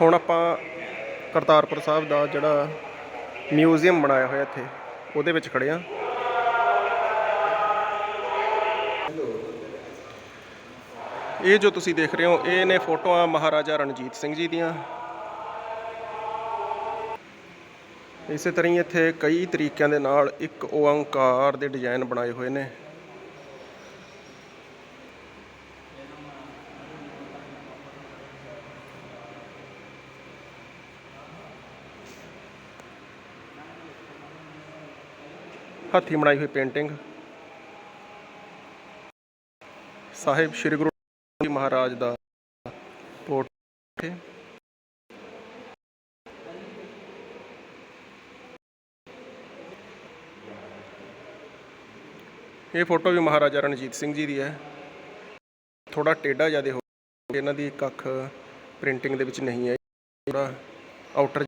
ਹੁਣ ਆਪਾਂ ਕਰਤਾਰਪੁਰ ਸਾਹਿਬ ਦਾ ਜਿਹੜਾ ਮਿਊਜ਼ੀਅਮ ਬਣਾਇਆ ਹੋਇਆ ਇੱਥੇ, ਉਹਦੇ ਵਿੱਚ ਖੜੇ ਆ ਇਹ ਜੋ ਤੁਸੀਂ ਦੇਖ ਰਹੇ ਹੋ, ਇਹ ਨੇ ਫੋਟੋਆਂ ਮਹਾਰਾਜਾ ਰਣਜੀਤ ਸਿੰਘ ਜੀ ਦੀਆਂ। ਇਸੇ ਤਰ੍ਹਾਂ ਹੀ ਇੱਥੇ ਕਈ ਤਰੀਕਿਆਂ ਦੇ ਨਾਲ ਇੱਕ ਓੰਕਾਰ ਦੇ ਡਿਜ਼ਾਈਨ ਬਣਾਏ ਹੋਏ ਨੇ। ਹੱਥੀਂ ਬਣਾਈ ਹੋਈ ਪੇਂਟਿੰਗ। ਸਾਹਿਬ ਸ੍ਰੀ ਗੁਰੂ ਜੀ ਮਹਾਰਾਜ ਦਾ ਪੋਰਟਰੇਟ ਇਹ ਫੋਟੋ ਵੀ ਮਹਾਰਾਜਾ ਰਣਜੀਤ ਸਿੰਘ ਜੀ ਦੀ ਹੈ। ਥੋੜਾ ਟੇਢਾ ਜ਼ਿਆਦਾ ਹੋ ਗਿਆ। ਇਹਨਾਂ ਦੀ ਇੱਕ ਅੱਖ ਪ੍ਰਿੰਟਿੰਗ ਦੇ ਵਿੱਚ ਨਹੀਂ ਹੈ ਥੋੜਾ ਆਊਟਰ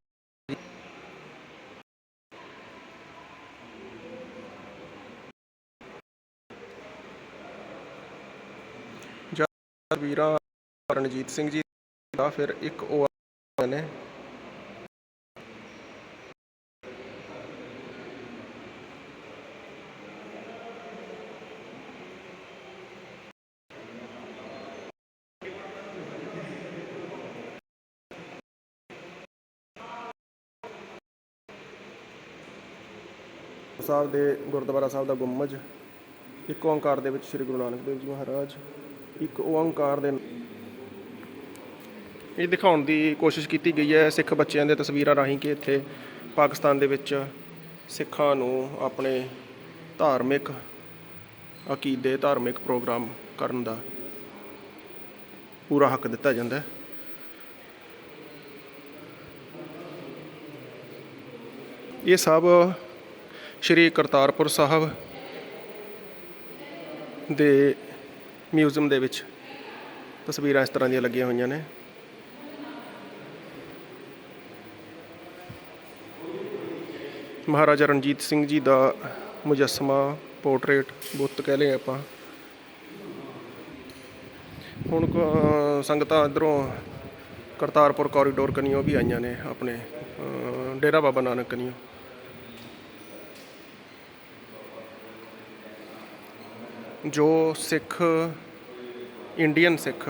ਵੀਰਾਂ ਰਣਜੀਤ ਸਿੰਘ ਜੀ ਦਾ ਫਿਰ ਇੱਕ ਉਹ ਨੇ। ਸਾਹਿਬ ਦੇ ਗੁਰਦੁਆਰਾ ਸਾਹਿਬ ਦਾ ਗੁੰਮਜ, ਇੱਕ ਓੰਕਾਰ ਦੇ ਵਿੱਚ ਸ੍ਰੀ ਗੁਰੂ ਨਾਨਕ ਦੇਵ ਜੀ ਮਹਾਰਾਜ। ਇੱਕ ਓੰਕਾਰ ਦੇ ਇਹ ਦਿਖਾਉਣ ਦੀ ਕੋਸ਼ਿਸ਼ ਕੀਤੀ ਗਈ ਹੈ ਸਿੱਖ ਬੱਚਿਆਂ ਦੇ ਤਸਵੀਰਾਂ ਰਾਹੀਂ ਕਿ ਇੱਥੇ ਪਾਕਿਸਤਾਨ ਦੇ ਵਿੱਚ ਸਿੱਖਾਂ ਨੂੰ ਆਪਣੇ ਧਾਰਮਿਕ ਅਕੀਦੇ, ਧਾਰਮਿਕ ਪ੍ਰੋਗਰਾਮ ਕਰਨ ਦਾ ਪੂਰਾ ਹੱਕ ਦਿੱਤਾ ਜਾਂਦਾ ਹੈ। ਇਹ ਸਭ ਸ਼੍ਰੀ ਕਰਤਾਰਪੁਰ ਸਾਹਿਬ ਦੇ ਮਿਊਜ਼ੀਅਮ ਦੇ ਵਿੱਚ ਤਸਵੀਰਾਂ ਇਸ ਤਰ੍ਹਾਂ ਦੀਆਂ ਲੱਗੀਆਂ ਹੋਈਆਂ ਨੇ। ਮਹਾਰਾਜਾ ਰਣਜੀਤ ਸਿੰਘ ਜੀ ਦਾ ਮੁਜੱਸਮਾ, ਪੋਰਟਰੇਟ ਬੁੱਤ ਕਹਿ ਲਏ ਆਪਾਂ। ਹੁਣ ਸੰਗਤਾਂ ਇਧਰੋਂ ਕਰਤਾਰਪੁਰ ਕੋਰੀਡੋਰ ਕਨੀਓ ਵੀ ਆਈਆਂ ਨੇ ਆਪਣੇ ਡੇਰਾ ਬਾਬਾ ਨਾਨਕ ਕਨੀਓ। ਜੋ ਸਿੱਖ ਇੰਡੀਅਨ ਸਿੱਖ,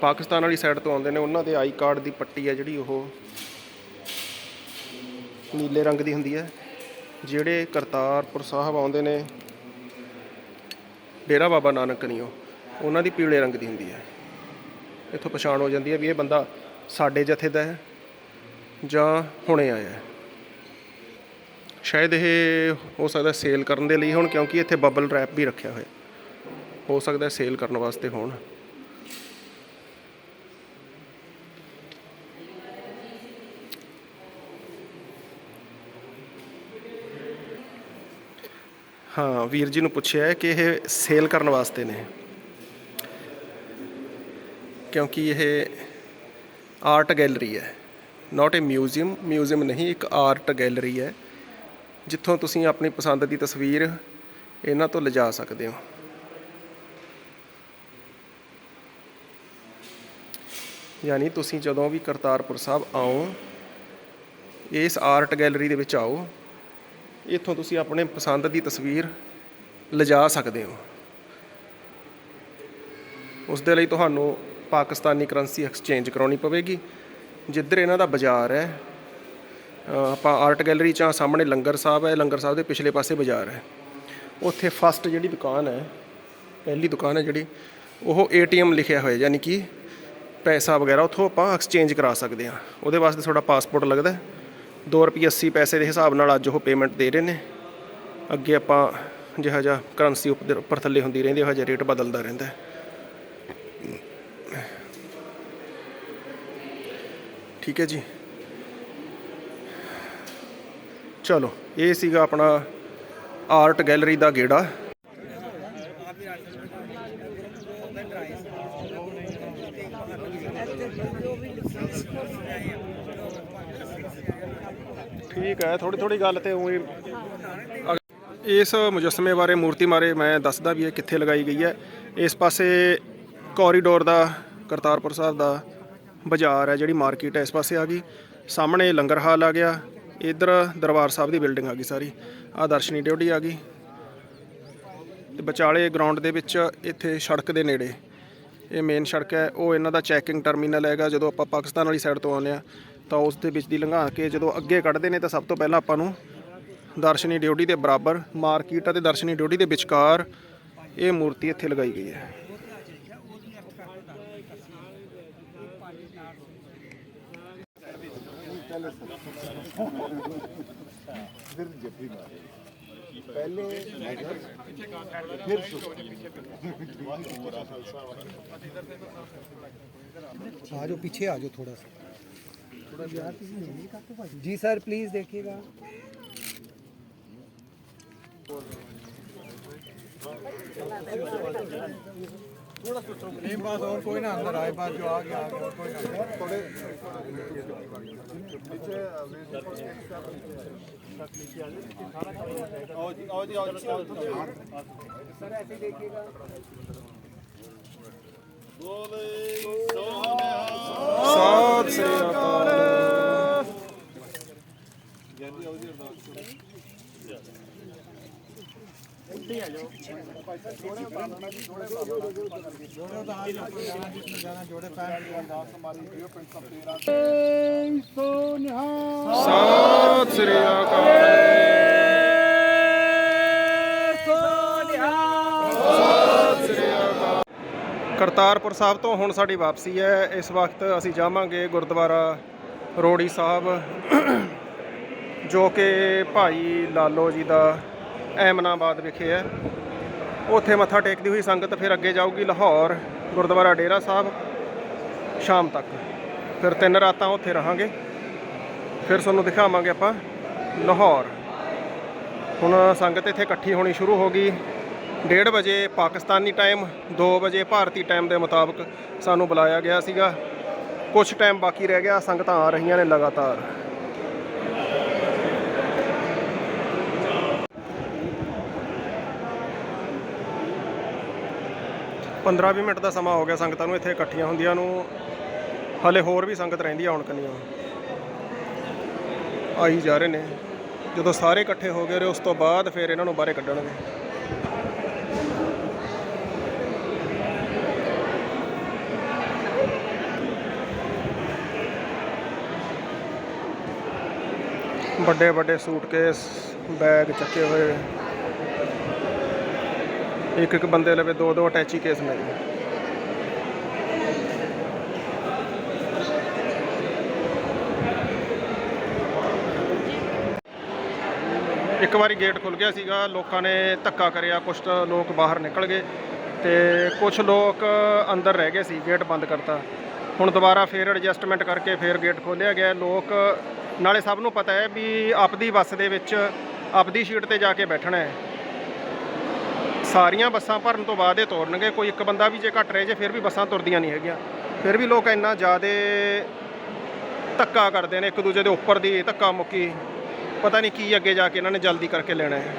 ਪਾਕਿਸਤਾਨ ਵਾਲੀ ਸਾਈਡ ਤੋਂ ਆਉਂਦੇ ਨੇ, ਉਹਨਾਂ ਦੇ ਆਈ ਕਾਰਡ ਦੀ ਪੱਟੀ ਹੈ ਜਿਹੜੀ ਉਹ ਨੀਲੇ ਰੰਗ ਦੀ ਹੁੰਦੀ ਹੈ, ਜਿਹੜੇ ਕਰਤਾਰਪੁਰ ਸਾਹਿਬ ਆਉਂਦੇ ਨੇ, ਡੇਰਾ ਬਾਬਾ ਨਾਨਕ ਨਹੀਂ ਉਹਨਾਂ ਦੀ ਪੀਲੇ ਰੰਗ ਦੀ ਹੁੰਦੀ ਹੈ। ਇੱਥੋਂ ਪਛਾਣ ਹੋ ਜਾਂਦੀ ਹੈ ਵੀ ਇਹ ਬੰਦਾ ਸਾਡੇ ਜਥੇ ਦਾ ਹੈ ਜਾਂ ਹੁਣੇ ਆਇਆ ਹੈ। ਸ਼ਾਇਦ ਇਹ ਹੋ ਸਕਦਾ ਸੇਲ ਕਰਨ ਦੇ ਲਈ ਹੁਣ, ਕਿਉਂਕਿ ਇੱਥੇ ਬਬਲ ਰੈਪ ਵੀ ਰੱਖਿਆ ਹੋਇਆ। ਹੋ ਸਕਦਾ ਸੇਲ ਕਰਨ ਵਾਸਤੇ ਹੋਣ। ਹਾਂ, ਵੀਰ ਜੀ ਨੂੰ ਪੁੱਛਿਆ ਹੈ ਕਿ ਇਹ ਸੇਲ ਕਰਨ ਵਾਸਤੇ ਨੇ। ਕਿਉਂਕਿ ਇਹ ਆਰਟ ਗੈਲਰੀ ਹੈ। ਨਾਟ ਅ ਮਿਊਜ਼ੀਅਮ ਮਿਊਜ਼ੀਅਮ ਨਹੀਂ, ਇੱਕ ਆਰਟ ਗੈਲਰੀ ਹੈ। ਜਿੱਥੋਂ ਤੁਸੀਂ ਆਪਣੀ ਪਸੰਦ ਦੀ ਤਸਵੀਰ ਇਹਨਾਂ ਤੋਂ ਲਿਜਾ ਸਕਦੇ ਹੋ। ਯਾਨੀ ਤੁਸੀਂ ਜਦੋਂ ਵੀ ਕਰਤਾਰਪੁਰ ਸਾਹਿਬ ਆਓ, ਇਸ ਆਰਟ ਗੈਲਰੀ ਦੇ ਵਿੱਚ ਆਓ, ਇੱਥੋਂ ਤੁਸੀਂ ਆਪਣੇ ਪਸੰਦ ਦੀ ਤਸਵੀਰ ਲਿਜਾ ਸਕਦੇ ਹੋ। ਉਸ ਦੇ ਲਈ ਤੁਹਾਨੂੰ ਪਾਕਿਸਤਾਨੀ ਕਰੰਸੀ ਐਕਸਚੇਂਜ ਕਰਾਉਣੀ ਪਵੇਗੀ, ਜਿੱਧਰ ਇਹਨਾਂ ਦਾ ਬਾਜ਼ਾਰ ਹੈ ਆਪਾਂ ਆਰਟ ਗੈਲਰੀ 'ਚ ਸਾਹਮਣੇ ਲੰਗਰ ਸਾਹਿਬ ਹੈ, ਲੰਗਰ ਸਾਹਿਬ ਦੇ ਪਿਛਲੇ ਪਾਸੇ ਬਾਜ਼ਾਰ ਹੈ। ਉੱਥੇ ਫਸਟ ਜਿਹੜੀ ਦੁਕਾਨ ਹੈ, ਪਹਿਲੀ ਦੁਕਾਨ ਹੈ ਜਿਹੜੀ, ਉਹ ਏਟੀਐਮ ਲਿਖਿਆ ਹੋਇਆ, ਯਾਨੀ ਕਿ ਪੈਸਾ ਵਗੈਰਾ ਉੱਥੋਂ ਆਪਾਂ ਐਕਸਚੇਂਜ ਕਰਾ ਸਕਦੇ ਹਾਂ। ਉਹਦੇ ਵਾਸਤੇ ਤੁਹਾਡਾ ਪਾਸਪੋਰਟ ਲੱਗਦਾ 2 ਰੁਪਏ 80 ਪੈਸੇ ਦੇ ਹਿਸਾਬ ਨਾਲ ਅੱਜ ਉਹ ਪੇਮੈਂਟ ਦੇ ਰਹੇ ਨੇ। ਅੱਗੇ ਆਪਾਂ ਜਿਹਾ ਜਿਹਾ ਕਰੰਸੀ ਉੱਪਰ ਉੱਪਰ ਥੱਲੇ ਹੁੰਦੀ ਰਹਿੰਦੀ ਉਹ ਜਿਹਾ ਰੇਟ ਬਦਲਦਾ ਰਹਿੰਦਾ ਹੈ। ਠੀਕ ਹੈ ਜੀ। ਚਲੋ ਇਹ ਸੀਗਾ ਆਪਣਾ ਆਰਟ ਗੈਲਰੀ ਦਾ ਗੇੜਾ। ਠੀਕ ਹੈ ਥੋੜੀ ਥੋੜੀ ਗੱਲ ਤੇ ਉਹੀ ਇਸ ਮੁਜੱਸਮੇ ਬਾਰੇ ਮੂਰਤੀ ਬਾਰੇ ਮੈਂ ਦੱਸਦਾ ਵੀ ਇਹ ਕਿੱਥੇ ਲਗਾਈ ਗਈ ਹੈ। ਇਸ ਪਾਸੇ ਕੋਰੀਡੋਰ ਦਾ ਕਰਤਾਰਪੁਰ ਸਾਹਿਬ ਦਾ ਬਾਜ਼ਾਰ ਹੈ ਜਿਹੜੀ ਮਾਰਕੀਟ ਹੈ ਇਸ ਪਾਸੇ ਆ ਗਈ। ਸਾਹਮਣੇ ਲੰਗਰ ਹਾਲ ਆ ਗਿਆ। ਇਧਰ ਦਰਬਾਰ ਸਾਹਿਬ ਦੀ ਬਿਲਡਿੰਗ ਆ ਗਈ ਸਾਰੀ। ਆ ਦਰਸ਼ਨੀ ਡਿਊਟੀ ਆ ਗਈ। ਤੇ ਵਿਚਾਲੇ ਗਰਾਊਂਡ ਦੇ ਵਿੱਚ ਇੱਥੇ ਸੜਕ ਦੇ ਨੇੜੇ। ਇਹ ਮੇਨ ਸੜਕ ਹੈ। ਉਹ ਇਹਨਾਂ ਦਾ ਚੈਕਿੰਗ ਟਰਮੀਨਲ ਹੈਗਾ। ਜਦੋਂ ਆਪਾਂ ਪਾਕਿਸਤਾਨ ਵਾਲੀ ਸਾਈਡ ਤੋਂ ਆਉਂਦੇ ਆ ਤਾਂ ਉਸ ਦੇ ਵਿੱਚ ਦੀ ਲੰਘਾ ਕੇ ਜਦੋਂ ਅੱਗੇ ਕੱਢਦੇ ਨੇ, ਤਾਂ ਸਭ ਤੋਂ ਪਹਿਲਾਂ ਆਪਾਂ ਨੂੰ ਦਰਸ਼ਨੀ ਡਿਊਟੀ ਦੇ ਬਰਾਬਰ ਮਾਰਕੀਟ ਅਤੇ ਦਰਸ਼ਨੀ ਡਿਊਟੀ ਦੇ ਵਿਚਕਾਰ ਇਹ ਮੂਰਤੀ ਇੱਥੇ ਲਗਾਈ ਗਈ ਹੈ। आ जाओ पीछे आ जाओ थोड़ा सा जी सर प्लीज़ देखिएगा। नहीं बस और कोई ना अंदर आए बस जो आ गया आ गया और कोई ना ਸਤਿ ਸ੍ਰੀ ਅਕਾਲ। ਸਤਿ ਸ੍ਰੀ ਅਕਾਲ ਕਰਤਾਰਪੁਰ ਸਾਹਿਬ ਤੋਂ ਹੁਣ ਸਾਡੀ ਵਾਪਸੀ ਹੈ। ਇਸ ਵਕਤ ਅਸੀਂ ਜਾਵਾਂਗੇ ਗੁਰਦੁਆਰਾ ਰੋੜੀ ਸਾਹਿਬ, ਜੋ ਕਿ ਭਾਈ ਲਾਲੋ ਜੀ ਦਾ ਐਮਨਾਬਾਦ ਵਿਖੇ ਹੈ। ਉੱਥੇ ਮੱਥਾ ਟੇਕਦੀ ਹੋਈ ਸੰਗਤ ਫਿਰ ਅੱਗੇ ਜਾਊਗੀ ਲਾਹੌਰ, ਗੁਰਦੁਆਰਾ ਡੇਰਾ ਸਾਹਿਬ, ਸ਼ਾਮ ਤੱਕ। ਫਿਰ ਤਿੰਨ ਰਾਤਾਂ ਉੱਥੇ ਰਹਾਂਗੇ। ਫਿਰ ਤੁਹਾਨੂੰ ਦਿਖਾਵਾਂਗੇ ਆਪਾਂ ਲਾਹੌਰ। ਹੁਣ ਸੰਗਤ ਇੱਥੇ ਇਕੱਠੀ ਹੋਣੀ ਸ਼ੁਰੂ ਹੋ ਗਈ। 1:30 ਵਜੇ ਪਾਕਿਸਤਾਨੀ ਟਾਈਮ 2 ਵਜੇ ਭਾਰਤੀ ਟਾਈਮ ਦੇ ਮੁਤਾਬਕ ਸਾਨੂੰ ਬੁਲਾਇਆ ਗਿਆ ਸੀਗਾ। ਕੁਝ ਟਾਈਮ ਬਾਕੀ ਰਹਿ ਗਿਆ, ਸੰਗਤਾਂ ਆ ਰਹੀਆਂ ਨੇ ਲਗਾਤਾਰ। ਪੰਦਰਾਂ 20 ਮਿੰਟ ਦਾ ਸਮਾਂ ਹੋ ਗਿਆ ਸੰਗਤਾਂ ਨੂੰ ਇੱਥੇ ਇਕੱਠੀਆਂ ਹੁੰਦੀਆਂ ਨੂੰ। ਹਲੇ ਹੋਰ ਵੀ ਸੰਗਤ ਰਹਿੰਦੀ ਆ ਹੁਣ ਕੰਨੀਆਂ। ਆਈ ਜਾ ਰਹੇ ਨੇ। ਜਦੋਂ ਸਾਰੇ ਇਕੱਠੇ ਹੋ ਗਏ ਉਸ ਤੋਂ ਬਾਅਦ ਫਿਰ ਇਹਨਾਂ ਨੂੰ ਬਾਹਰੇ ਕੱਢਣਗੇ। ਵੱਡੇ ਵੱਡੇ ਸੂਟਕੇਸ, ਬੈਗ ਚੱਕੇ ਹੋਏ। ਇੱਕ ਇੱਕ ਬੰਦੇ ਲਵੇ, ਦੋ ਦੋ ਅਟੈਚੀ ਕੇਸ ਮਿਲ ਜੀ। ਇੱਕ ਵਾਰੀ ਗੇਟ ਖੁੱਲ ਗਿਆ ਸੀਗਾ, ਲੋਕਾਂ ਨੇ ਧੱਕਾ ਕਰਿਆ ਕੁਝ ਲੋਕ ਬਾਹਰ ਨਿਕਲ ਗਏ ਤੇ ਕੁਝ ਲੋਕ ਅੰਦਰ ਰਹਿ ਗਏ ਸੀ, ਗੇਟ ਬੰਦ ਕਰਤਾ। ਹੁਣ ਦੁਬਾਰਾ ਫੇਰ ਐਡਜਸਟਮੈਂਟ ਕਰਕੇ ਫੇਰ ਗੇਟ ਖੋਲ੍ਹਿਆ ਗਿਆ। ਲੋਕ, ਨਾਲੇ ਸਭ ਨੂੰ ਪਤਾ ਹੈ ਵੀ ਆਪਦੀ ਬੱਸ ਦੇ ਵਿੱਚ ਆਪਦੀ ਸੀਟ ਤੇ ਜਾ ਕੇ ਬੈਠਣਾ ਹੈ। ਸਾਰੀਆਂ ਬੱਸਾਂ ਭਰਨ ਤੋਂ ਬਾਅਦ ਇਹ ਤੋਰਨਗੇ, ਕੋਈ ਇੱਕ ਬੰਦਾ ਵੀ ਜੇ ਘਟ ਰਹੇ, ਜੇ ਫਿਰ ਵੀ ਬੱਸਾਂ ਤੁਰਦੀਆਂ ਨਹੀਂ ਹੈਗੀਆਂ। ਫਿਰ ਵੀ ਲੋਕ ਇੰਨਾ ਜ਼ਿਆਦਾ ਧੱਕਾ ਕਰਦੇ ਨੇ ਇੱਕ ਦੂਜੇ ਦੇ ਉੱਪਰ ਦੀ, ਧੱਕਾ ਮੁੱਕੀ। ਪਤਾ ਨਹੀਂ ਕੀ ਅੱਗੇ ਜਾ ਕੇ ਇਹਨਾਂ ਨੇ ਜਲਦੀ ਕਰਕੇ ਲੈਣਾ ਹੈ।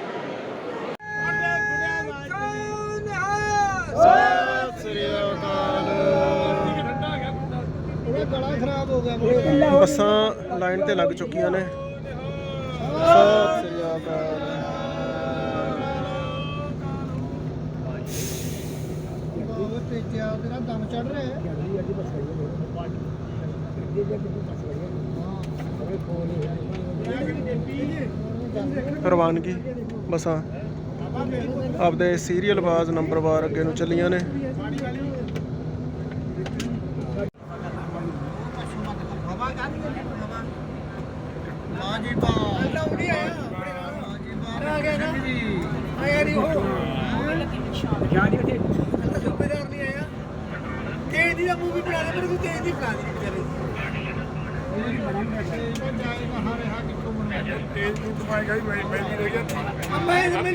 ਬੱਸਾਂ ਲਾਈਨ ਤੇ ਲੱਗ ਚੁੱਕੀਆਂ ਨੇ। ਸਤਿ ਸ੍ਰੀ ਅਕਾਲ। ਵੇਚਿਆ ਰਵਾਨਗੀ ਬਸਾਂ ਆਪਦੇ ਸੀਰੀਅਲ ਬਾਜ਼ ਨੰਬਰਵਾਰ ਅੱਗੇ ਨੂੰ ਚੱਲੀਆਂ ਨੇ।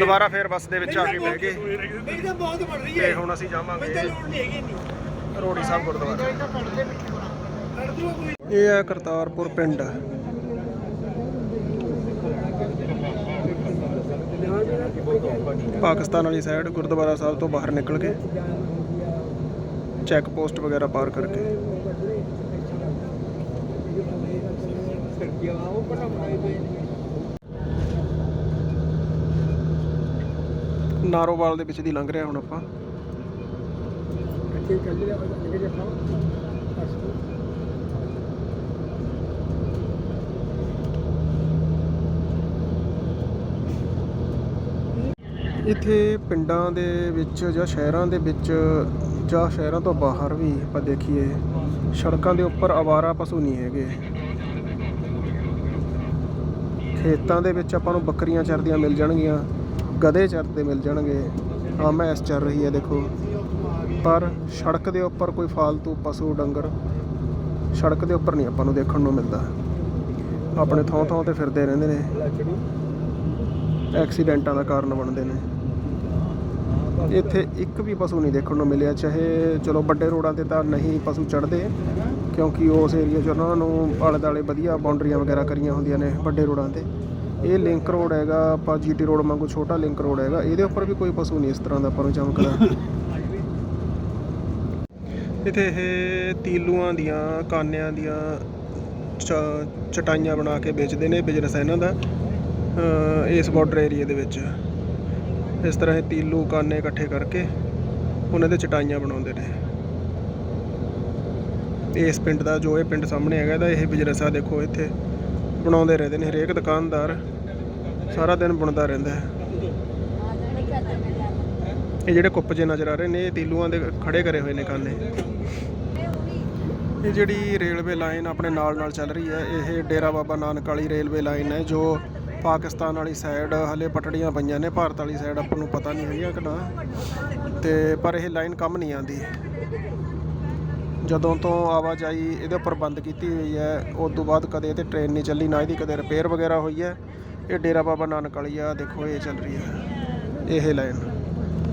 ਦੁਬਾਰਾ ਫੇਰ ਬੱਸ ਦੇ ਵਿੱਚ ਆ ਕੇ ਮਿਲ ਗਏ। ਨਹੀਂ ਬਹੁਤ ਬਣ ਰਹੀ ਹੈ। ਹੁਣ ਅਸੀਂ ਜਾਵਾਂਗੇ। ਤਾਂ ਲੋੜ ਨਹੀਂ ਹੈਗੀ ਇੰਨੀ। ਰੋੜੀ ਸਾਹਿਬ ਗੁਰਦੁਆਰਾ। ਇਹ ਆ ਕਰਤਾਰਪੁਰ ਪਿੰਡ। ਪਾਕਿਸਤਾਨ ਵਾਲੀ ਸਾਈਡ ਗੁਰਦੁਆਰਾ ਸਾਹਿਬ ਤੋਂ ਬਾਹਰ ਨਿਕਲ ਕੇ ਚੈੱਕ ਪੋਸਟ ਵਗੈਰਾ ਪਾਰ ਕਰਕੇ। ਸਰਕੀਆ ਉਹ ਪਟਾਉਣਾ ਹੀ ਪਏ ਨਾਰੋਵਾਲ ਦੇ ਵਿੱਚ ਦੀ ਲੰਘ ਰਿਹਾ ਹੁਣ ਆਪਾਂ। ਇੱਥੇ ਪਿੰਡਾਂ ਦੇ ਵਿੱਚ ਜਾਂ ਸ਼ਹਿਰਾਂ ਦੇ ਵਿੱਚ ਜਾਂ ਸ਼ਹਿਰਾਂ ਤੋਂ ਬਾਹਰ ਵੀ ਆਪਾਂ ਦੇਖੀਏ, ਸੜਕਾਂ ਦੇ ਉੱਪਰ ਆਵਾਰਾ ਪਸ਼ੂ ਨਹੀਂ ਹੈਗੇ। ਖੇਤਾਂ ਦੇ ਵਿੱਚ ਆਪਾਂ ਨੂੰ ਬੱਕਰੀਆਂ ਚਰਦੀਆਂ ਮਿਲ ਜਾਣਗੀਆਂ। ਗਧੇ ਚਰਦੇ ਮਿਲ ਜਾਣਗੇ। ਆ ਮੈਸ ਚੱਲ ਰਹੀ ਹੈ, ਦੇਖੋ। ਪਰ ਸੜਕ ਦੇ ਉੱਪਰ ਕੋਈ ਫਾਲਤੂ ਪਸ਼ੂ ਡੰਗਰ, ਸੜਕ ਦੇ ਉੱਪਰ ਨਹੀਂ ਆਪਾਂ ਨੂੰ ਦੇਖਣ ਨੂੰ ਮਿਲਦਾ। ਆਪਣੇ ਥਾਂ ਥਾਂ ਤੇ ਫਿਰਦੇ ਰਹਿੰਦੇ ਨੇ। ਐਕਸੀਡੈਂਟਾਂ ਦਾ ਕਾਰਨ ਬਣਦੇ ਨੇ। ਇੱਥੇ ਇੱਕ ਵੀ ਪਸ਼ੂ ਨਹੀਂ ਦੇਖਣ ਨੂੰ ਮਿਲਿਆ, ਚਾਹੇ ਚਲੋ ਵੱਡੇ ਰੋਡਾਂ ਤੇ ਤਾਂ ਨਹੀਂ ਪਸ਼ੂ ਚੜਦੇ, ਕਿਉਂਕਿ ਉਸ ਏਰੀਆ 'ਚ ਉਹਨਾਂ ਨੂੰ ਆਲੇ ਦੁਆਲੇ ਵਧੀਆ ਬਾਉਂਡਰੀਆਂ ਵਗੈਰਾ ਕਰੀਆਂ ਹੁੰਦੀਆਂ ਨੇ ਵੱਡੇ ਰੋਡਾਂ ਤੇ। ਇਹ ਲਿੰਕ ਰੋਡ ਹੈਗਾ, ਆਪਾਂ ਜੀਟੀ ਰੋਡ ਵਾਂਗੂ ਛੋਟਾ ਲਿੰਕ ਰੋਡ ਹੈਗਾ। ਇਹਦੇ ਉੱਪਰ ਵੀ ਕੋਈ ਪਸ਼ੂ ਨਹੀਂ ਇਸ ਤਰ੍ਹਾਂ ਦਾ ਆਪਾਂ ਨੂੰ ਚਮਕਦਾ ਇੱਥੇ ਇਹ ਤੀਲੂਆਂ ਦੀਆਂ, ਕਾਨਿਆਂ ਦੀਆਂ ਚਟਾਈਆਂ ਬਣਾ ਕੇ ਵੇਚਦੇ ਨੇ ਬਿਜ਼ਨਸ ਹੈ ਇਹਨਾਂ ਦਾ ਇਸ ਬਾਰਡਰ ਏਰੀਆ ਦੇ ਵਿੱਚ। ਇਸ ਤਰ੍ਹਾਂ ਇਹ ਤੀਲੂ, ਕਾਨੇ ਇਕੱਠੇ ਕਰਕੇ ਉਹਨਾਂ ਦੇ ਚਟਾਈਆਂ ਬਣਾਉਂਦੇ ਨੇ। ਇਸ ਪਿੰਡ ਦਾ, ਜੋ ਇਹ ਪਿੰਡ ਸਾਹਮਣੇ ਹੈਗਾ, ਇਹਦਾ ਇਹ ਬਿਜ਼ਨਸ ਆ ਦੇਖੋ ਇੱਥੇ। ਬਣਾਉਂਦੇ ਰਹਿੰਦੇ ਨੇ, ਹਰੇਕ ਦੁਕਾਨਦਾਰ ਸਾਰਾ ਦਿਨ ਬੁਣਦਾ ਰਹਿੰਦਾ ਹੈ। ਇਹ ਜਿਹੜੇ ਕੁੱਪ ਜੇ ਨਜ਼ਰ ਆ ਰਹੇ ਨੇ, ਇਹ ਤੀਲੂਆਂ ਦੇ ਖੜੇ ਕਰੇ ਹੋਏ ਨੇ ਕਾਨੇ। ਇਹ ਜਿਹੜੀ ਰੇਲਵੇ ਲਾਈਨ ਆਪਣੇ ਨਾਲ ਨਾਲ ਚੱਲ ਰਹੀ ਹੈ, ਇਹ ਡੇਰਾ ਬਾਬਾ ਨਾਨਕ ਵਾਲੀ ਰੇਲਵੇ ਲਾਈਨ ਹੈ, ਜੋ ਪਾਕਿਸਤਾਨ ਵਾਲੀ ਸਾਈਡ ਹਲੇ ਪਟੜੀਆਂ ਪਈਆਂ ਨੇ, ਭਾਰਤ ਵਾਲੀ ਸਾਈਡ ਆਪਾਂ ਨੂੰ ਪਤਾ ਨਹੀਂ ਹੈਗਾ ਕਿ ਨਾ। ਤੇ ਪਰ ਇਹ ਲਾਈਨ ਕੰਮ ਨਹੀਂ ਆਂਦੀ ਜਦੋਂ ਤੋਂ ਆਵਾਜਾਈ ਇਹਦੇ ਉੱਪਰ ਬੰਦ ਕੀਤੀ ਹੋਈ ਹੈ, ਉਸ ਤੋਂ ਬਾਅਦ ਕਦੇ ਤੇ ਟ੍ਰੇਨ ਨਹੀਂ ਚੱਲੀ, ਨਾ ਇਹਦੀ ਕਦੇ ਰਿਪੇਅਰ ਵਗੈਰਾ ਹੋਈ ਹੈ। ਇਹ ਡੇਰਾ ਬਾਬਾ ਨਾਨਕ ਵਾਲੀ ਆ, ਦੇਖੋ ਇਹ ਚੱਲ ਰਹੀ ਹੈ। ਇਹ ਲਾਈਨ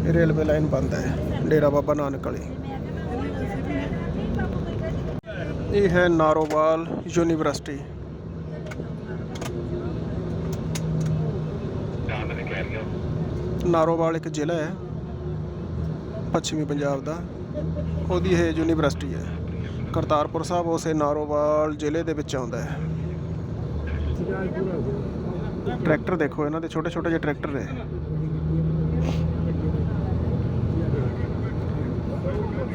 ਇਹ ਰੇਲਵੇ ਲਾਈਨ ਬੰਦ ਹੈ, ਡੇਰਾ ਬਾਬਾ ਨਾਨਕ ਵਾਲੀ। ਇਹ ਹੈ ਨਾਰੋਵਾਲ ਯੂਨੀਵਰਸਿਟੀ। ਨਾਰੋਵਾਲ ਇੱਕ ਜ਼ਿਲ੍ਹਾ ਹੈ। ਪੱਛਮੀ ਪੰਜਾਬ ਦਾ, ਉਹਦੀ ਇਹ ਯੂਨੀਵਰਸਿਟੀ ਹੈ। ਕਰਤਾਰਪੁਰ ਸਾਹਿਬ ਉਸੇ ਨਾਰੋਵਾਲ ਜ਼ਿਲ੍ਹੇ ਦੇ ਵਿੱਚ ਆਉਂਦਾ ਹੈ। ਟਰੈਕਟਰ ਦੇਖੋ, ਇਹਨਾਂ ਦੇ ਛੋਟੇ ਛੋਟੇ ਜਿਹੇ ਟਰੈਕਟਰ ਨੇ।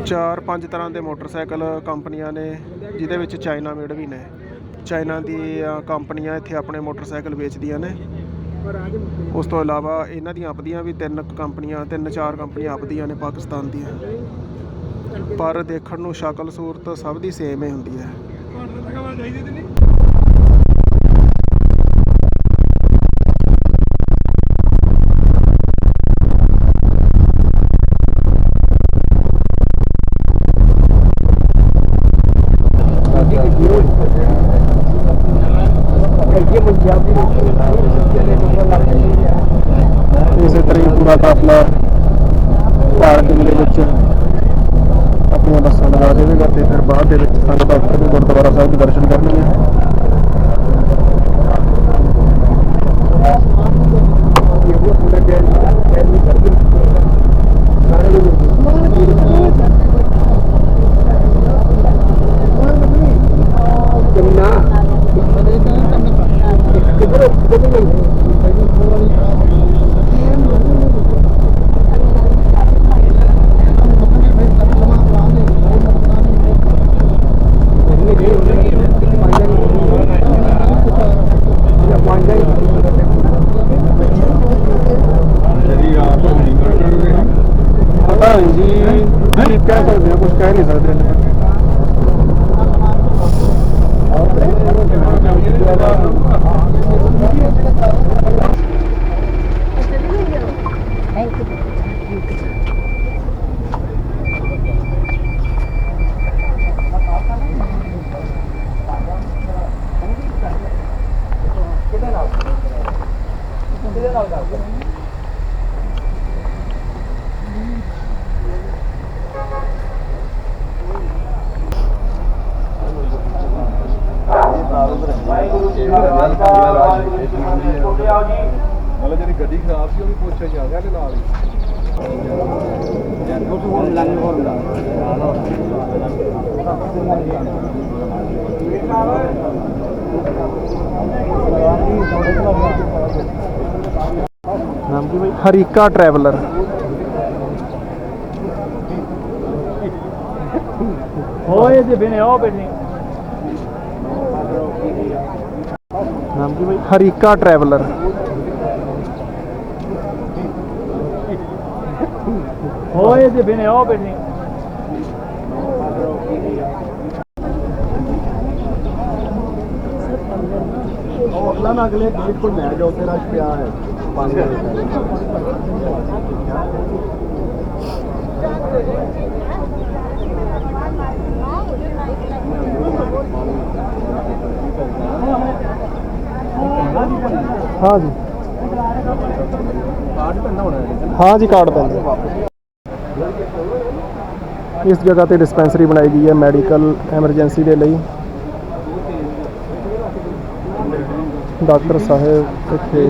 ਚਾਰ ਪੰਜ ਤਰ੍ਹਾਂ ਦੇ ਮੋਟਰਸਾਈਕਲ ਕੰਪਨੀਆਂ ਨੇ, ਜਿਹਦੇ ਵਿੱਚ ਚਾਈਨਾ ਮੇਡ ਵੀ ਨੇ। ਚਾਈਨਾ ਦੀਆਂ ਕੰਪਨੀਆਂ ਇੱਥੇ ਆਪਣੇ ਮੋਟਰਸਾਈਕਲ ਵੇਚਦੀਆਂ ਨੇ। ਉਸ ਤੋਂ ਇਲਾਵਾ ਇਹਨਾਂ ਦੀਆਂ ਆਪਦੀਆਂ ਵੀ ਤਿੰਨ ਕੁ ਕੰਪਨੀਆਂ ਤਿੰਨ ਚਾਰ ਕੰਪਨੀਆਂ ਆਪਦੀਆਂ ਨੇ ਪਾਕਿਸਤਾਨ ਦੀਆਂ। ਪਰ ਦੇਖਣ ਨੂੰ ਸ਼ਕਲ ਸੂਰਤ ਸਭ ਦੀ ਸੇਮ ਹੀ ਹੁੰਦੀ ਹੈ। ਗੁਰਦੁਆਰਾ ਸਾਹਿਬ ਦੇ ਦਰਸ਼ਨ ਕਰਨਗੀਆਂ ਇਹ ਉਹ ਪੂਰਾ ਜੈਨ ਜੈਨ ਕਰਕੇ ਸਾਰੇ ਲੋਕ ਕਿੰਨਾ ਕਿਧਰ ਕਿਧਰ ਪਤਾ ਨਹੀਂ ਜੀ ਕੀ ਕਹਿ ਸਕਦੇ ਹਾਂ ਕੁਝ ਕਹਿ ਨਹੀਂ ਸਕਦੇ। ਮਤਲਬ ਜਿਹੜੀ ਗੱਡੀ ਖਰਾਬ ਸੀ ਉਹ ਵੀ ਪੁੱਛਿਆ ਜਾ ਰਿਹਾ ਤੇ ਨਾਲ ਹੀ। ਨਾਮ ਕੀ ਬਾਈ ਹਰੀਕਾ ਟਰੈਵਲਰ ਓਏ ਤੇ ਬਨੇ ਉਹ ਬੈਠੇ ਨਾਮ ਕੀ ਬਾਈ ਹਰੀਕਾ ਹਾਂ ਜੀ। ਕਾਰਡ ਪੈਂਦਾ ਹੋਣਾ ਹਾਂ ਜੀ ਕਾਰਡ ਪੈਂਦਾ। ਇਸ ਜਗ੍ਹਾ ਤੇ ਡਿਸਪੈਂਸਰੀ ਬਣਾਈ ਗਈ ਹੈ ਮੈਡੀਕਲ ਐਮਰਜੈਂਸੀ ਦੇ ਲਈ। ਡਾਕਟਰ ਸਾਹਿਬ ਇੱਥੇ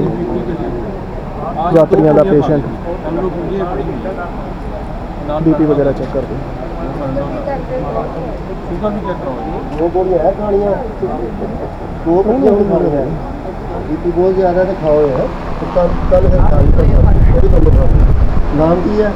ਯਾਤਰੀਆਂ ਦਾ ਪੇਸ਼ੈਂਟ ਬੀਪੀ ਵਗੈਰਾ ਚੈੱਕ ਕਰਦੇ ਸ਼ੂਗਰ ਵੀ ਚੈੱਕ ਕਰਾਓ ਉਹ ਗੋਲੀ ਹੈ ਕਹਾਣੀਆਂ ਦੋ ਗੋਲੀਆਂ ਖਾਣੀ ਹੈ ਬੀਪੀ ਬਹੁਤ ਜ਼ਿਆਦਾ ਤੇ ਖਾਓ ਯਾਰ। ਕੱਲ ਕੱਲ ਫਿਰ ਖਾਣੀ ਪਈ ਨਾਮ ਕੀ ਹੈ?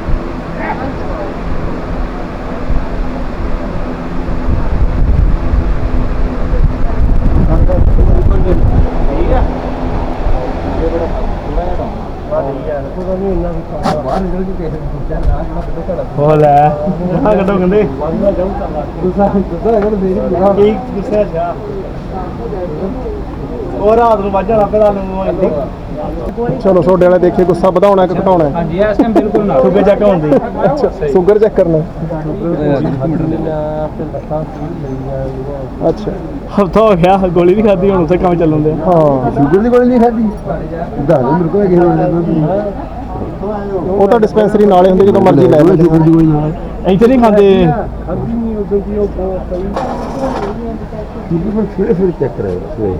ਪਤਾ ਨਹੀਂ ਇੰਨਾ ਵੀ ਖਾਣਾ ਬਾਹਰ ਨਿਕਲ ਕੇ ਕਿਸੇ ਨੂੰ ਪੁੱਛਿਆ ਨਾ ਜਿਹੜਾ ਬੰਦੇ ਘੜਾ ਹੋ ਲੈ। ਆ ਕੱਢੋ ਕਹਿੰਦੇ। ਬੰਦਾ ਜਾਉ ਕਰਨਾ ਗੁੱਸਾ ਗੁੱਸਾ ਅਗਰ ਮੇਰੀ ਗੁੱਸਾ ਕੀ ਗੁੱਸਾ ਜਾ ਉਹ ਰਾਤ ਨੂੰ ਵਾਜਾ ਲੱਭਦਾ ਨੂੰ ਇੰਨੀ ਚਲੋ ਤੁਹਾਡੇ ਵਾਲੇ ਦੇਖੇ ਗੁੱਸਾ ਵਧਾਉਣਾ ਕਿ ਘਟਾਉਣਾ ਹੈ। ਹਾਂਜੀ ਇਸ ਟਾਈਮ ਬਿਲਕੁਲ ਨਾ। ਸੁਬੇ ਚੱਕ ਹੁੰਦੀ ਅੱਛਾ ਸ਼ੂਗਰ ਚੈੱਕ ਕਰਨਾ ਅੱਛਾ। ਹਫਤਾ ਹੋ ਗਿਆ ਗੋਲੀ ਵੀ ਖਾਦੀ ਹੁਣ ਉੱਥੇ ਕੰਮ ਚੱਲਣ ਦਿਆ ਹਾਂ। ਸ਼ੂਗਰ ਦੀ ਗੋਲੀ ਨਹੀਂ ਖਾਦੀ ਦੱਸ ਮੇਰੇ ਕੋਲ ਕਿਸੇ ਨੇ ਉਹ ਤਾਂ ਡਿਸਪੈਂਸਰੀ ਨਾਲੇ ਹੁੰਦੇ ਜਦੋਂ ਮਰਜ਼ੀ ਲੈ ਲਓ ਸ਼ੂਗਰ ਦੀ ਗੋਲੀ ਨਾਲ। ਇੱਥੇ ਨਹੀਂ ਖਾਂਦੇ। ਕੀ ਪਰ ਫਿਰ ਫਿਰ ਚੈੱਕ ਕਰਾਇਆ ਸਵੇ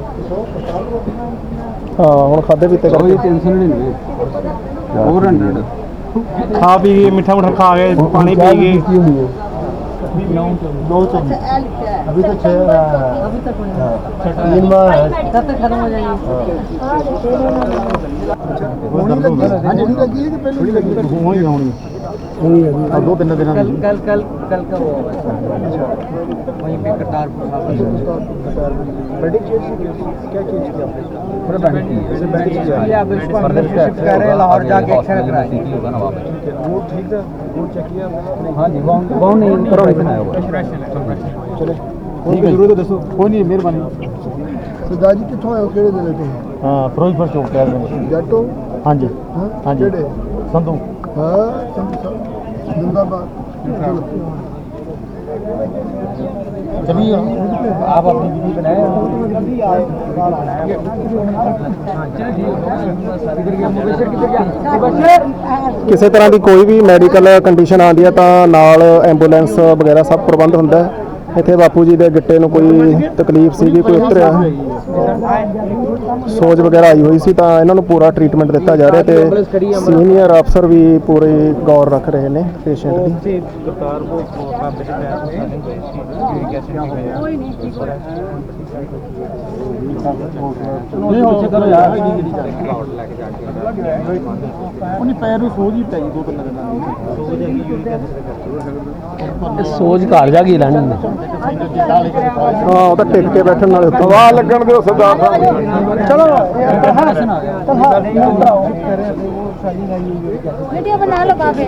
ਹਾਂ ਹੁਣ ਖਾਦੇ ਪੀਤੇ ਕਰਕੇ ਟੈਨਸ਼ਨ ਨਹੀਂ ਨਹੀਂ 400 ਖਾ ਪੀ ਕੇ ਮਿੱਠਾ ਮੁੱਠਾ ਖਾ ਕੇ ਪਾਣੀ ਪੀ ਕੇ की हुई है नौ सौ अभी तो छह अभी तक तीन माह है कब तक खत्म हो जाएगी होनी लगी हाँ होनी लगी है कि पहले लगी होनी होनी होनी है अब दो तीन दिन कल कल कल कल का वो होगा वहीं पे करतारपुर क्या चीज की आपने पूरा बैंक की जैसे बैंक की ये आप इसको अंदर से शिफ्ट कर रहे हैं लाहौर जाके एक्सरे कराएंगे वो ठीक था वो चेक किया हाँ जी वो वो नहीं करो इतना चले ठीक है जरूर दसो कोई नहीं मेहरबानी ਸਰਦਾਰ ਜੀ ਕਿੱਥੋਂ ਆਏ ਹੋ ਕਿਹੜੇ ਜ਼ਿਲ੍ਹੇ ਤੋਂ ਹਾਂ ਫਿਰੋਜ਼ਪੁਰ ਚੌਕ ਤੇ ਜੱਟੋ ਹਾਂਜੀ ਹਾਂ ਹਾਂਜੀ। ਕਿਹੜੇ ਸੰਧੂ ਹਾਂ ਸੰਧੂ ਸਾਹਿਬ ਜਿੰਦਾਬਾਦ चलिए आप अपनी वीडियो बनाए ਕਿਸੇ ਤਰ੍ਹਾਂ ਦੀ ਕੋਈ ਵੀ ਮੈਡੀਕਲ ਕੰਡੀਸ਼ਨ ਆਉਂਦੀ ਹੈ ਤਾਂ ਨਾਲ ਐਂਬੂਲੈਂਸ ਵਗੈਰਾ ਸਭ ਪ੍ਰਬੰਧ ਹੁੰਦਾ ਹੈ ਇੱਥੇ ਬਾਪੂ ਜੀ ਦੇ ਗਿੱਟੇ ਨੂੰ ਕੋਈ ਤਕਲੀਫ ਸੀਗੀ ਕੋਈ ਉਤਰਿਆ? ਸੋਜ ਵਗੈਰਾ ਆਈ ਹੋਈ ਸੀ ਤਾਂ ਇਹਨਾਂ ਨੂੰ ਪੂਰਾ ਟ੍ਰੀਟਮੈਂਟ ਦਿੱਤਾ ਜਾ ਰਿਹਾ ਤੇ ਸੀਨੀਅਰ ਅਫਸਰ ਵੀ ਪੂਰੇ ਗੌਰ ਰੱਖ ਰਹੇ ਨੇ ਪੇਸ਼ੈਂਟ ਦੀ। ਨਹੀਂ ਹੋ ਸਕਦਾ ਯਾਰ ਜਿਹੜੀ ਚੱਲ ਕਲਾਉਡ ਲੈ ਕੇ ਜਾ ਕੇ ਉਹਨੇ ਪੈਰ ਨੂੰ ਸੋਜ ਹੀ ਪੈ ਦੋ ਤਿੰਨ ਦਿਨਾਂ ਦੀ। ਸੋਜ ਹੈਗੀ ਯੂਰਿਕ ਜਾ ਕੇ ਲੈਣੀ ਨੇ ਹਾਂ। ਉਹ ਤਾਂ ਟਿਕ ਕੇ ਬੈਠਣ ਨਾਲ ਤਵਾ ਲੱਗਣ ਦੇ ਸਰਦਾਰ ਸਾਹਿਬ। ਚਲੋ ਹਾਂ ਬਣਾ ਲਓ ਬਾਬੇ।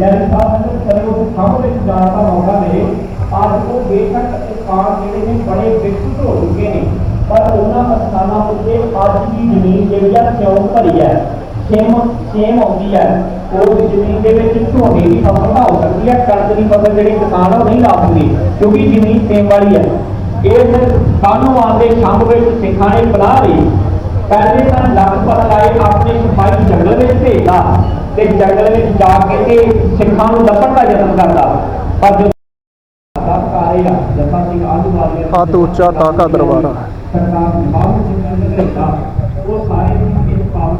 ਜੈਨ ਸਾਹਿਬ ਨੇ ਚਲੇ ਉਸ ਵਿੱਚ ਜਾਣ ਦਾ ਮੌਕਾ ਮਿਲੇ। ਅੱਜ ਉਹ ਬੇਸ਼ੱਕ ਸਥਾਨ ਜਿਹੜੇ ਨੇ ਬੜੇ ਵਿਕਸਿਤ ਹੋ ਚੁੱਕੇ ਨੇ। ਪਰ ਉਹਨਾਂ ਸਥਾਨਾਂ ਉੱਤੇ ਅੱਜ ਵੀ ਜ਼ਮੀਨ ਜਿਹੜੀ ਆ ਕਿਉਂ ਭਰੀ ਹੈ। ਸੇਮ ਸੇਮ ਆਉਂਦੀ ਹੈ। ਉਹ ਜ਼ਮੀਨ ਦੇ ਵਿੱਚ ਝੋਨੇ ਦੀ ਫਸਲ ਤਾਂ ਹੋ ਸਕਦੀ ਹੈ। ਕਣਕ ਦੀ ਫਸਲ ਜਿਹੜੀ ਕਿਸਾਨ ਉਹ ਨਹੀਂ ਲਾ ਸਕਦੇ, ਕਿਉਂਕਿ ਜ਼ਮੀਨ ਸੇਮ ਵਾਲੀ ਹੈ। ਇਸ ਕਾਨੂੰਨ ਦੇ ਸ਼ੰਭ ਵਿੱਚ ਸਿੱਖਾਂ ਨੇ ਬਣਾ ਲਈ। ਪਹਿਲੇ ਤਾਂ ਲਖਪਤ ਲਾਏ ਆਪਣੇ ਸਿਪਾਹੀ ਜੰਗਲ ਵਿੱਚ ਭੇਜਦਾ ਤੇ ਜੰਗਲ ਵਿੱਚ ਜਾ ਕੇ ਤੇ ਸਿੱਖਾਂ ਨੂੰ ਲੱਭਣ ਦਾ ਯਤਨ ਕਰਦਾ। ਪਰ ਜੋ ਜੱਸਾ ਸਿੰਘ ਹੱਥ ਉੱਚਾ ਤਾਕਾ ਦਰਬਾਰਾ ਸਰਕਾਰ ਬਾਬੂ ਸਿੰਘ ਨੇ ਭੇਜਦਾ ਉਹ ਸਾਰੇ ਹੀ ਇਸ ਪਾਵਨ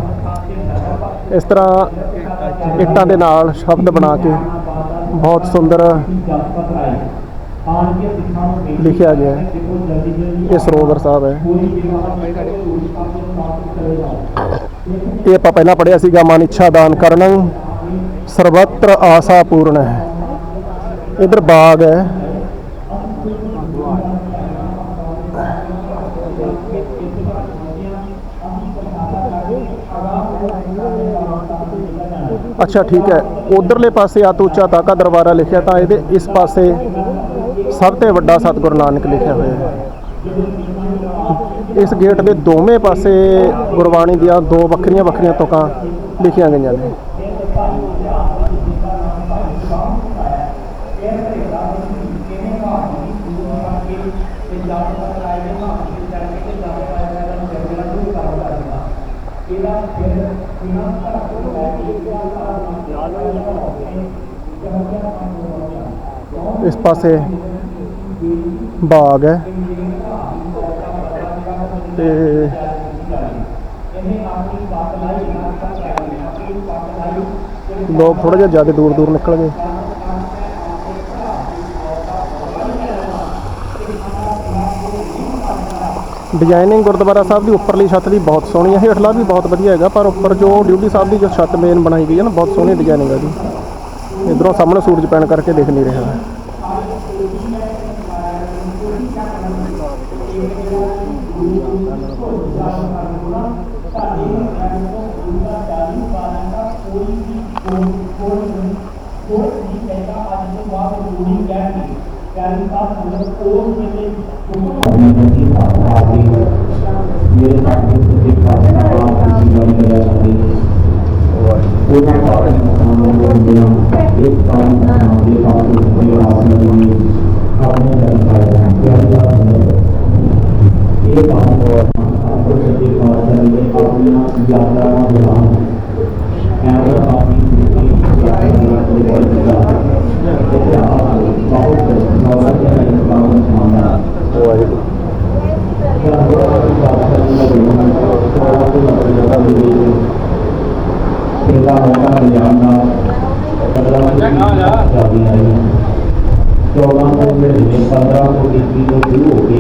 ਤਰ੍ਹਾਂ ਇੱਟਾਂ ਦੇ ਨਾਲ ਸ਼ਬਦ ਬਣਾ ਕੇ ਬਹੁਤ ਸੁੰਦਰ ਲਿਖਿਆ ਗਿਆ ਹੈ। ਇਹ ਸਰੋਵਰ ਸਾਹਿਬ ਹੈ। ਇਹ ਆਪਾਂ ਪਹਿਲਾਂ ਪੜਿਆ ਸੀਗਾ, ਮਨ ਇੱਛਾ ਦਾਨ ਕਰਨੰ, ਸਰਵਤਰ ਆਸਾ ਪੂਰਨ ਹੈ। ਇਧਰ ਬਾਗ ਹੈ। ਅੱਛਾ, ਠੀਕ ਹੈ। ਉਧਰਲੇ ਪਾਸੇ ਆ ਉੱਚਾ ਤਾਕਾ ਦਰਬਾਰਾ ਲਿਖਿਆ, ਤਾਂ ਇਹਦੇ ਇਸ ਪਾਸੇ ਸਭ ਤੋਂ ਵੱਡਾ ਸਤਿਗੁਰੂ ਨਾਨਕ ਲਿਖਿਆ ਹੋਇਆ ਹੈ। ਇਸ ਗੇਟ ਦੇ ਦੋਵੇਂ ਪਾਸੇ ਗੁਰਬਾਣੀ ਦੀਆਂ ਦੋ ਵੱਖਰੀਆਂ ਵੱਖਰੀਆਂ ਤੁਕਾਂ ਲਿਖੀਆਂ ਗਈਆਂ ਨੇ। ਇਸ ਪਾਸੇ ਬਾਗ ਹੈ। ਤੇ ਲੋਕ ਥੋੜਾ ਜਿਹਾ ਜ਼ਿਆਦਾ ਦੂਰ ਦੂਰ ਨਿਕਲ ਗਏ। ਡਿਜ਼ਾਈਨਿੰਗ ਗੁਰਦੁਆਰਾ ਸਾਹਿਬ ਦੀ ਉੱਪਰਲੀ ਛੱਤ ਦੀ ਬਹੁਤ ਸੋਹਣੀ ਹੈ। ਹੇਠਲਾ ਵੀ ਬਹੁਤ ਵਧੀਆ ਹੈਗਾ, ਪਰ ਉੱਪਰ ਜੋ ਡਿਊਟੀ ਸਾਹਿਬ ਦੀ ਜੋ ਛੱਤ ਮੇਨ ਬਣਾਈ ਗਈ ਹੈ ਨਾ, ਬਹੁਤ ਸੋਹਣੀ ਡਿਜ਼ਾਈਨਿੰਗ ਹੈ ਜੀ। ਇਧਰੋਂ ਸਾਹਮਣੇ ਸੂਰਜ ਪੈਣ ਕਰਕੇ ਦਿਖ ਨਹੀਂ ਰਿਹਾ। ਮੇਰੇ ਸਾਥੀ ਸੁਖੀ ਪਾਸਾ ਕਿਸੇ ਗੱਲ ਕਰਿਆ ਜਾਂਦੀ ਉਹਨਾਂ ਸਾਰੇ ਨੂੰ ਮਿਲਿਆ ਇੱਕ ਕੰਮ ਨਾਮ ਦੇ ਪਾਸ ਕੋਈ ਆਸਨ ਨਹੀਂ ਆਪਣੇ ਧਰਮ ਦਾ ਗਿਆਨ ਦਾ ਇਹ ਕੰਮ ਹੋਰ ਆਪੋ ਸੱਚੇ ਪਾਤਸ਼ਾਹ ਨੇ ਆਪਣੀਆਂ ਯਾਤਰਾਵਾਂ ਦੌਰਾਨ ਐਵੇਂ ਆਪਣੀ ਜ਼ਿੰਦਗੀ ਯਾਤਰਾ ਦੇ ਵਿੱਚ ਦਾ ਇਤਿਹਾਸ ਬਹੁਤ ਨੌਲੇਜ ਹੈ ਇਸ ਬਾਰੇ ਸਮਾਨਾ ਵਾਹਿਗੁਰੂ ਸੇਵਾ ਮੌਕਾ ਮਿਲਿਆ ਨਾ ਪੰਦਰਾਂ ਜਾਂਦੀ ਆਈ ਚੌਦਾਂ ਤੋਂ ਜਿਹੜੇ ਪੰਦਰਾਂ ਤੋਂ ਇੱਕੀ ਤੋਂ ਸ਼ੁਰੂ ਹੋ ਕੇ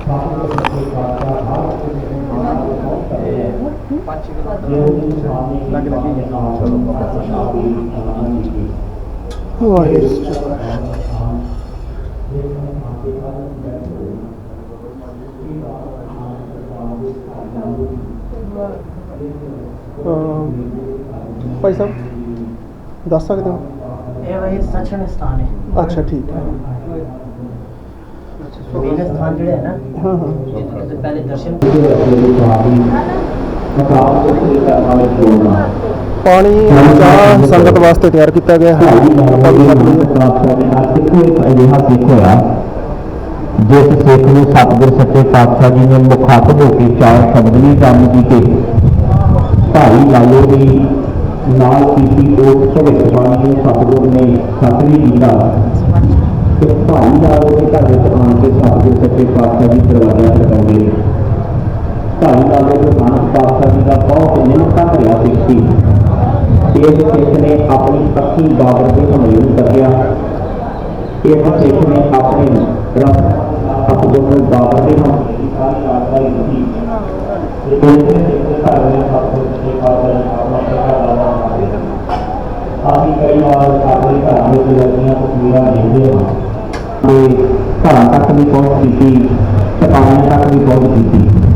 ਸਾਧ ਦੇ ਸੱਚੇ ਪਾਤਸ਼ਾਹ ਹਰ ਕਿਸੇ ਨੂੰ ਮਾਨਾ ਨੂੰ ਬਹੁਤ ਕਰੇ ਹੈ ਜੇ ਉਹ ਇਨਸਾਨੀ ਲੱਗ ਲੱਗੀ ਜਨਾ ਚਲੋ ਪਾਤਸ਼ਾਹ ਦੀ ਅਨਾਨ ਜੀ ਵਾਹਿਗੁਰੂ ਭਾਈ ਸਾਹਿਬ ਦੱਸ ਸਕਦੇ ਹੋ ਇਹ ਵਹੀ ਸੱਚਨ ਸਥਾਨ ਹੈ ਅੱਛਾ ਠੀਕ ਹੈ ਮੇਨ ਸਥਾਨ ਜਿਹੜਾ ਹੈ ਨਾ ਹਾਂ ਹਾਂ ਜਿੱਥੇ ਤੁਸੀਂ ਪਹਿਲੇ ਦਰਸ਼ਨ ਪਾਣੀ ਚਾਹ ਸੰਗਤ ਵਾਸਤੇ ਤਿਆਰ ਕੀਤਾ ਗਿਆ ਹੈ। ਆਪਾਂ ਵੀ ਛਕ ਲਈਏ। ਜਿਸ ਸਿੱਖ ਨੂੰ ਸਤਿਗੁਰ ਸੱਚੇ ਪਾਤਸ਼ਾਹ ਜੀ ਨੇ ਮੁਖਾਤਬ ਹੋ ਕੇ ਚਾਰ ਸ਼ਬਦ ਨਹੀਂ ਕੰਮ ਕੀਤੇ। ਭਾਈ ਲਾਲੋ ਦੀ ਨਾਲ ਕੀਤੀ ਉਹ ਭਵਿੱਖਬਾਣੀ ਨੂੰ ਸਤਿਗੁਰ ਨੇ ਸੱਚ ਨਹੀਂ ਕੀਤਾ। ਤੇ ਭਾਈ ਲਾਲੋ ਦੇ ਘਰ ਵਿੱਚ ਆਣ ਕੇ ਸਤਿਗੁਰ ਸੱਚੇ ਪਾਤਸ਼ਾਹ ਜੀ ਦਰਵਾਜ਼ਾ ਖੜਕਾਉਂਦੇ ਨੇ। ਭਾਈ ਲਾਲੋ ਦੇ ਨਾਨਕ ਪਾਤਸ਼ਾਹ ਜੀ ਦਾ ਬਹੁਤ ਨਿਮਰਤਾ ਭਰਿਆ ਸਿੱਖ ਸੀ। ਇਸ ਸਿੱਖ ਨੇ ਆਪਣੀ ਪੱਕੀ ਬਾਬਰ ਦੇ ਹਮਲੇ ਨੂੰ ਕੱਢਿਆ ਇਸ ਸਿੱਖ ਨੇ ਆਪਣੇ ਰੱਬ ਸਤਿਗੁਰ ਨੂੰ ਬਾਬਰ ਦੇ ਹਮਲੇ ਦੀ ਸਾਰੀ ਆਗਾਹੀ ਦਿੱਤੀ। ਇਸ ਸਿੱਖ ਘਰ ਦੇ ਸਤਿਗੁਰ ਦੇ ਪਾਤਸ਼ਾਹ ਜੀ ਆਪਣਾ ਘਰ ਦਾ ਨਾਮ ਅਸੀਂ ਕਈ ਵਾਰ ਆਪਣੇ ਘਰਾਂ ਵਿੱਚ ਲੱਗੀਆਂ ਤਸਵੀਰਾਂ ਦੇਖਦੇ ਹਾਂ। ਤੇ ਘਰਾਂ ਤੱਕ ਵੀ ਪਹੁੰਚ ਕੀਤੀ ਚਪਾਈਆਂ ਤੱਕ ਵੀ ਪਹੁੰਚ ਕੀਤੀ। ਪਰ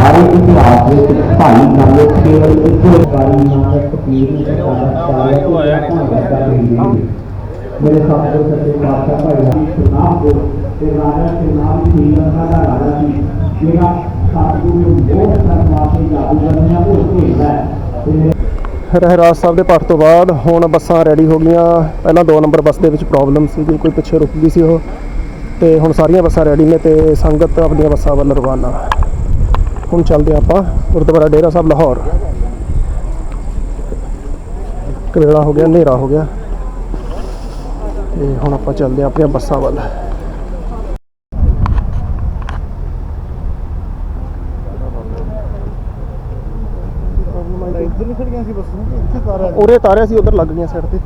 ਸਾਰੇ ਇਤਿਹਾਸ ਵਿੱਚ ਭਾਈ ਨਾਲੇ ਕੇਵਲ ਇੱਕੋ ਵਾਰੀ ਨਾਨਕ ਫਕੀਰ ਨੂੰ ਸਰਕਾਰ ਸਾਰਿਆ ਤੋਂ ਆਇਆ ਮੇਰੇ ਸਾਥੀ ਸੱਚੇ ਪਾਤਸ਼ਾਹ ਭਾਈ ਜੀ ਸੁਨਾਮ ਕੋ ਤੇ ਰਾਜਾ ਦੇ ਨਾਮ ਸੀ ਦਾ ਰਾਜਾ ਸੀ ਜਿਹੜਾ ਸਤਿਗੁਰੂ ਨੂੰ ਬਹੁਤ ਕਰਨ ਵਾਸਤੇ ਜਾਦੂਗਰਨੀਆਂ ਉਹ ਭੇਜਦਾ ਹੈ। ਰਹਿਰਾਜ ਸਾਹਿਬ ਦੇ ਪਾਠ ਤੋਂ ਬਾਅਦ ਹੁਣ ਬੱਸਾਂ ਰੈਡੀ ਹੋ ਗਈਆਂ। ਪਹਿਲਾਂ 2 ਨੰਬਰ ਬੱਸ ਦੇ ਵਿੱਚ ਪ੍ਰੋਬਲਮ ਸੀ ਕੋਈ ਪਿੱਛੇ ਰੁਕ ਗਈ ਸੀ ਉਹ। ਤੇ ਹੁਣ ਸਾਰੀਆਂ ਬੱਸਾਂ ਰੈਡੀ ਨੇ ਤੇ ਸੰਗਤ ਆਪਣੀਆਂ ਬੱਸਾਂ ਵੱਲ ਰਵਾਨਾ। ਹੁਣ ਚੱਲਦੇ ਆਪਾਂ ਗੁਰਦੁਆਰਾ ਡੇਰਾ ਸਾਹਿਬ ਲਾਹੌਰ। ਕਵੇਲਾ ਹੋ ਗਿਆ ਹਨੇਰਾ ਹੋ ਗਿਆ। ਤੇ ਹੁਣ ਆਪਾਂ ਚੱਲਦੇ ਆਪਣੀਆਂ ਬੱਸਾਂ ਵੱਲ। ਉਰੇ ਤਾਰਿਆ ਸੀ ਉਧਰ ਲੱਗ ਗਈਆਂ ਸਾਈਡ ਤੇ।